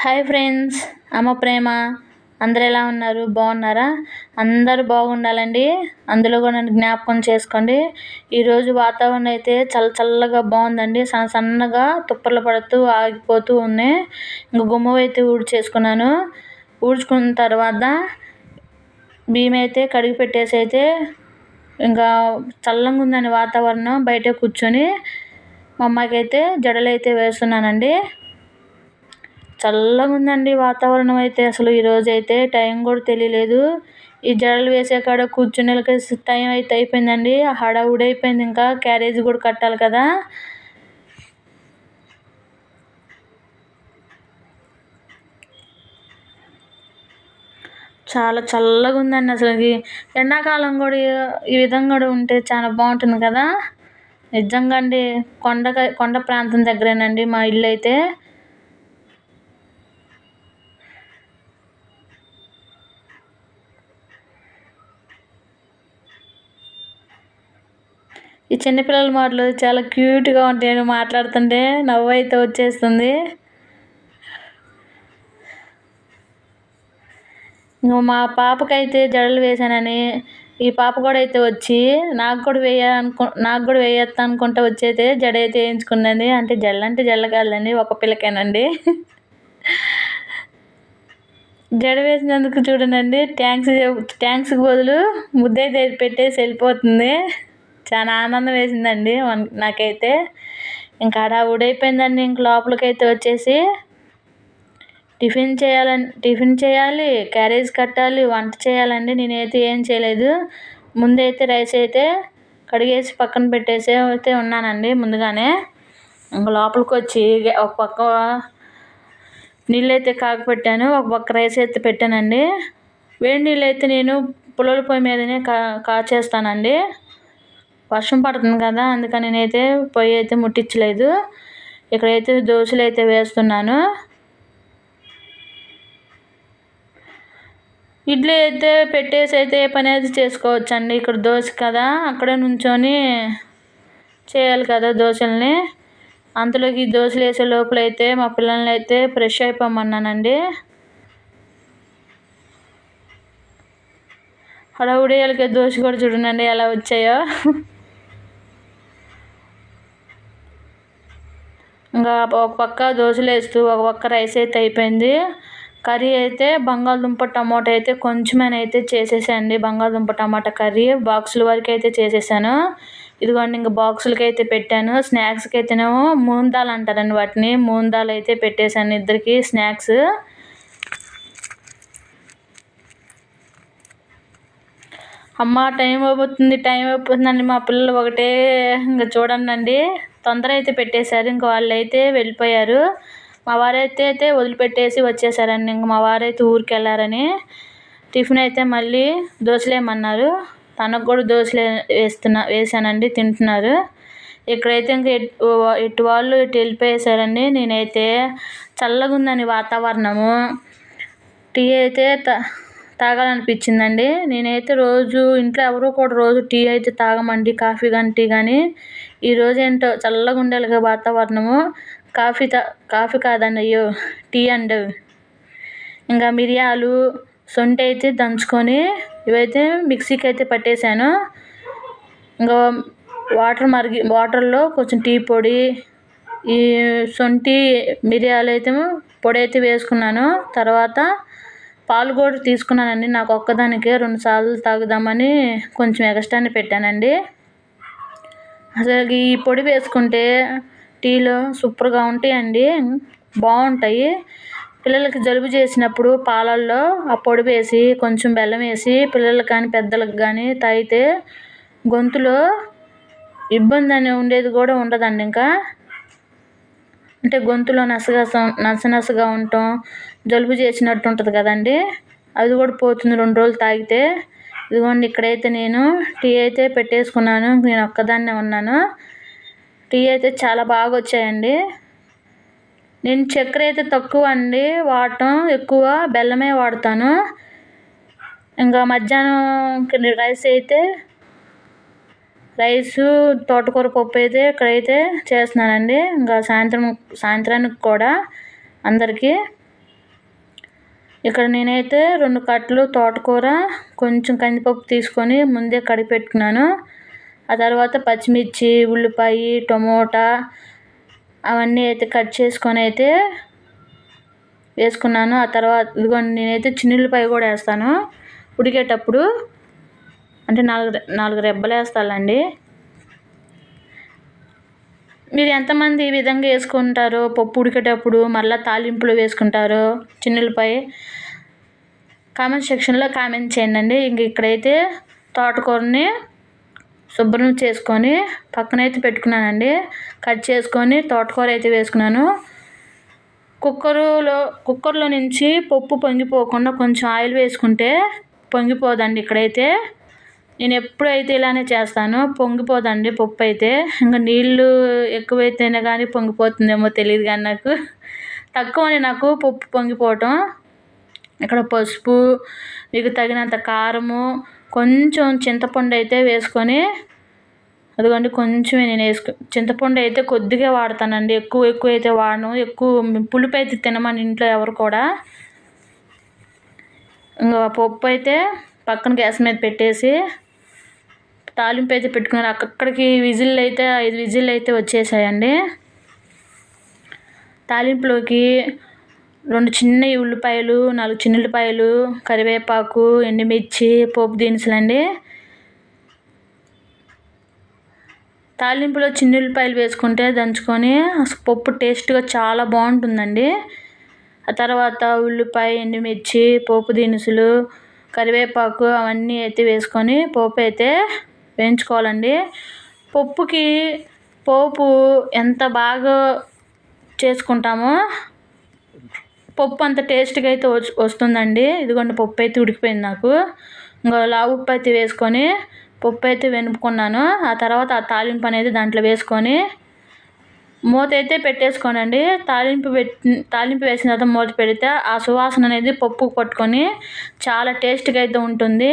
Hi friends అమ్మ ప్రేమ. అందరు ఎలా ఉన్నారు? బాగున్నారా? అందరూ బాగుండాలండి. అందులో కూడా నన్ను జ్ఞాపకం చేసుకోండి. ఈరోజు వాతావరణం అయితే చల్ల చల్లగా బాగుందండి. సన్న సన్నగా తుప్పర్లు పడుతూ ఆగిపోతూ ఉన్నాయి. ఇంక గుమ్మం అయితే ఊడ్చేసుకున్నాను. ఊడ్చుకున్న తర్వాత బియ్యం అయితే కడిగి పెట్టేసి అయితే ఇంకా చల్లగా ఉందని వాతావరణం బయట కూర్చొని మా అమ్మాయికి అయితే జడలు అయితే వేస్తున్నానండి. చల్లగా ఉందండి వాతావరణం అయితే అసలు ఈరోజు అయితే టైం కూడా తెలియలేదు. ఈ జడలు వేసే కాడ కూర్చునేలకి టైం అయితే అయిపోయిందండి. హడావుడి అయిపోయింది ఇంకా. క్యారేజ్ కూడా కట్టాలి కదా. చాలా చల్లగా ఉందండి అసలుకి ఎండాకాలం కూడా ఈ విధంగా కూడా ఉంటే చాలా బాగుంటుంది కదా. నిజంగా అండి కొండ కొండ ప్రాంతం దగ్గరేనండి మా ఇల్లు అయితే ఈ చిన్నపిల్లల మాటలు చాలా క్యూట్గా ఉంటాయి. మాట్లాడుతుంటే నవ్వు అయితే వచ్చేస్తుంది మా పాపకైతే జడలు వేసానని ఈ పాప కూడా అయితే వచ్చి నాకు కూడా వేయాలనుకు నాకు కూడా వేయొస్తా అనుకుంటా వచ్చైతే జడ అయితే వేయించుకున్నది. అంటే జడలు అంటే జడలు ఒక పిల్లకేనండి. జడ వేసినందుకు చూడండి ట్యాంక్స్ ట్యాంక్స్కి బదులు ముద్దైతే పెట్టేసి వెళ్ళిపోతుంది. చాలా ఆనందం వేసిందండి. నాకైతే ఇంకా అడా ఊడైపోయిందండి. ఇంక లోపలికైతే వచ్చేసి టిఫిన్ చేయాలని టిఫిన్ చేయాలి క్యారేజ్ కట్టాలి వంట చేయాలండి. నేనైతే ఏం చేయలేదు. ముందైతే రైస్ అయితే కడిగేసి పక్కన పెట్టేసి అయితే ఉన్నానండి ముందుగానే. ఇంకా లోపలికి వచ్చి ఒక పక్క నీళ్ళు అయితే కాగపెట్టాను. ఒక పక్క రైస్ అయితే పెట్టానండి. వేడి నీళ్ళు అయితే నేను పుల్లల పొయ్యి మీదనే కా కాచేస్తానండి. వర్షం పడుతుంది కదా అందుకని నేనైతే పొయ్యి అయితే ముట్టించలేదు. ఇక్కడైతే దోశలు అయితే వేస్తున్నాను. ఇడ్లీ అయితే పెట్టేసి అయితే పని అయితే చేసుకోవచ్చు అండి ఇక్కడ దోశ కదా అక్కడే నుంచొని చేయాలి కదా దోశల్ని. అంతలోకి దోశలు వేసే లోపల అయితే మా పిల్లల్ని అయితే ఫ్రెష్ అయిపోమన్నానండి. హడావుడియాలకి దోశ కూడా చూడండి ఎలా వచ్చాయో. ఇంకా ఒక పక్క దోశలు వేస్తూ ఒక పక్క రైస్ అయితే అయిపోయింది. కర్రీ అయితే బంగాళదుంప టమాటా అయితే కొంచెమైనా అయితే చేసేసానండి బంగాళదుంప టమాటా కర్రీ బాక్సుల వరకు అయితే చేసేసాను. ఇదిగోండి ఇంకా బాక్సులకి అయితే పెట్టాను. స్నాక్స్కి అయితేనేమో మూందాలు అంటారండి వాటిని. మూందాలు అయితే పెట్టేశాను ఇద్దరికి స్నాక్స్. అమ్మ టైం అయిపోతుంది టైం అయిపోతుందండి. మా పిల్లలు ఒకటే ఇంకా చూడండి తొందర అయితే పెట్టేశారు. ఇంక వాళ్ళు అయితే వెళ్ళిపోయారు. మా వారైతే అయితే వదిలిపెట్టేసి వచ్చేసారండి. ఇంక మా వారైతే ఊరికి వెళ్ళారని టిఫిన్ అయితే మళ్ళీ దోశలేయమన్నారు. తనకు కూడా దోశలే వేస్తున్నా వేసానండి తింటున్నారు. ఇక్కడైతే ఇంక ఎటు వాళ్ళు ఇటు వెళ్ళిపోయేసారండి. నేనైతే చల్లగా ఉందని వాతావరణము. టీ అయితే తాగాలనిపించిందండి. నేనైతే రోజు ఇంట్లో ఎవరు కూడా రోజు టీ అయితే తాగమండి కాఫీ కానీ టీ కానీ ఈరోజు ఏంటో చల్లగా ఉండాలిగా వాతావరణము. కాఫీ తా కాఫీ కాదండి అయ్యో టీ అండ్ ఇంకా మిరియాలు సొంటి అయితే దంచుకొని ఇవైతే మిక్సీకి అయితే పట్టేశాను ఇంకా వాటర్ మరిగి వాటర్లో కొంచెం టీ పొడి ఈ సొంటి మిరియాలు అయితే పొడి అయితే వేసుకున్నాను. తర్వాత పాలు కూడా తీసుకున్నానండి. నాకు ఒక్కదానికే రెండు సార్లు తాగుదామని కొంచెం ఎగస్టాన్ని పెట్టానండి. అసలు ఈ పొడి వేసుకుంటే టీలో సూపర్గా ఉంటాయండి. బాగుంటాయి. పిల్లలకి జలుబు చేసినప్పుడు పాలల్లో ఆ పొడి వేసి కొంచెం బెల్లం వేసి పిల్లలకు కానీ పెద్దలకు కానీ తాగితే గొంతులో ఇబ్బంది అని ఉండేది కూడా ఉండదండి ఇంకా. అంటే గొంతులో నసగసం నస నసగా ఉండటం జలుబు చేసినట్టు ఉంటుంది కదండి. అది కూడా పోతుంది రెండు రోజులు తాగితే. ఇదిగోండి ఇక్కడైతే నేను టీ అయితే పెట్టేసుకున్నాను. నేను ఒక్కదాన్నే ఉన్నాను. టీ అయితే చాలా బాగా వచ్చాయండి. నేను చక్కెర అయితే తక్కువ అండి వాడటం ఎక్కువ బెల్లమే వాడతాను. ఇంకా మధ్యాహ్నం రైస్ అయితే రైసు తోటకూర పప్పు అయితే ఇక్కడైతే చేస్తున్నానండి. ఇంకా సాయంత్రం సాయంత్రానికి కూడా అందరికీ. ఇక్కడ నేనైతే రెండు కట్టలు తోటకూర కొంచెం కందిపప్పు తీసుకొని ముందే కడిగి పెట్టుకున్నాను. ఆ తర్వాత పచ్చిమిర్చి ఉల్లిపాయ టమోటా అవన్నీ అయితే కట్ చేసుకొని అయితే వేసుకున్నాను. ఆ తర్వాత ఇదిగోండి నేనైతే చిన్నులపాయ కూడా వేస్తాను. ఉడికేటప్పుడు అంటే నాలుగు నాలుగు రెబ్బలు వేస్తాలండి. మీరు ఎంతమంది ఈ విధంగా వేసుకుంటారో పప్పు ఉడికేటప్పుడు మళ్ళీ తాలింపులు వేసుకుంటారో చిన్నులపై కామెంట్ సెక్షన్లో కామెంట్ చేయండి అండి ఇంక ఇక్కడైతే తోటకూరని శుభ్రం చేసుకొని పక్కనైతే పెట్టుకున్నానండి. కట్ చేసుకొని తోటకూర అయితే వేసుకున్నాను. కుక్కరులో కుక్కర్లో నుంచి పప్పు పొంగిపోకుండా కొంచెం ఆయిల్ వేసుకుంటే పొంగిపోదండి ఇక్కడైతే. నేను ఎప్పుడైతే ఇలానే చేస్తాను పొంగిపోదండి పప్పు అయితే ఇంకా నీళ్ళు ఎక్కువైతేనే కానీ పొంగిపోతుందేమో తెలియదు కానీ నాకు. తక్కువ నాకు పప్పు పొంగిపోవటం. ఇక్కడ పసుపు మీకు తగినంత కారము కొంచెం చింతపండు అయితే వేసుకొని అదిగోండి కొంచెం నేను వేసుకు చింతపండు అయితే కొద్దిగా వాడతానండి. ఎక్కువ ఎక్కువ అయితే వాడను. ఎక్కువ పులుపు అయితే తినమని ఇంట్లో ఎవరు కూడా. ఇంకా పప్పు అయితే పక్కన గ్యాస్ మీద పెట్టేసి తాలింపు అయితే పెట్టుకున్నారు అక్కడికి విజిల్ అయితే ఐదు విజిల్ అయితే వచ్చేసాయండి. తాలింపులోకి రెండు చిన్న ఉల్లిపాయలు నాలుగు చిన్న ఉల్లిపాయలు కరివేపాకు ఎండుమిర్చి పోపు దినుసులండి. తాలింపులో చిన్న ఉల్లిపాయలు వేసుకుంటే దంచుకొని పప్పు టేస్ట్గా చాలా బాగుంటుందండి. ఆ తర్వాత ఉల్లిపాయ ఎండుమిర్చి పోపు దినుసులు కరివేపాకు అవన్నీ అయితే వేసుకొని పోపు అయితే వేయించుకోవాలండి. పప్పుకి పోపు ఎంత బాగా చేసుకుంటామో పప్పు అంత టేస్ట్గా అయితే వస్తుందండి. ఇదిగోండి పప్పు అయితే ఉడికిపోయింది నాకు. ఇంకా లావు ఉప్పు అయితే వేసుకొని పప్పు అయితే వెనుపుకున్నాను ఆ తర్వాత ఆ తాలింపు అనేది దాంట్లో వేసుకొని మూత అయితే పెట్టేసుకోనండి. తాలింపు పెట్టి తాలింపు వేసిన తర్వాత మూత పెడితే ఆ సువాసన అనేది పప్పు పట్టుకొని చాలా టేస్ట్గా అయితే ఉంటుంది.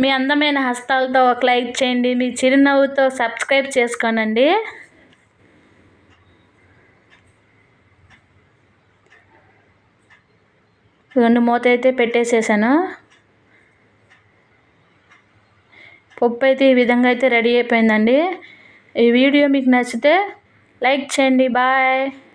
మీ అందమైన హస్తాలతో ఒక లైక్ చేయండి మీ చిరునవ్వుతో సబ్స్క్రైబ్ చేసుకోనండి. రెండు మూత అయితే పెట్టేసేసాను. పప్పు అయితే ఈ విధంగా అయితే రెడీ అయిపోయిందండి. ఈ వీడియో మీకు నచ్చితే లైక్ చేయండి బాయ్.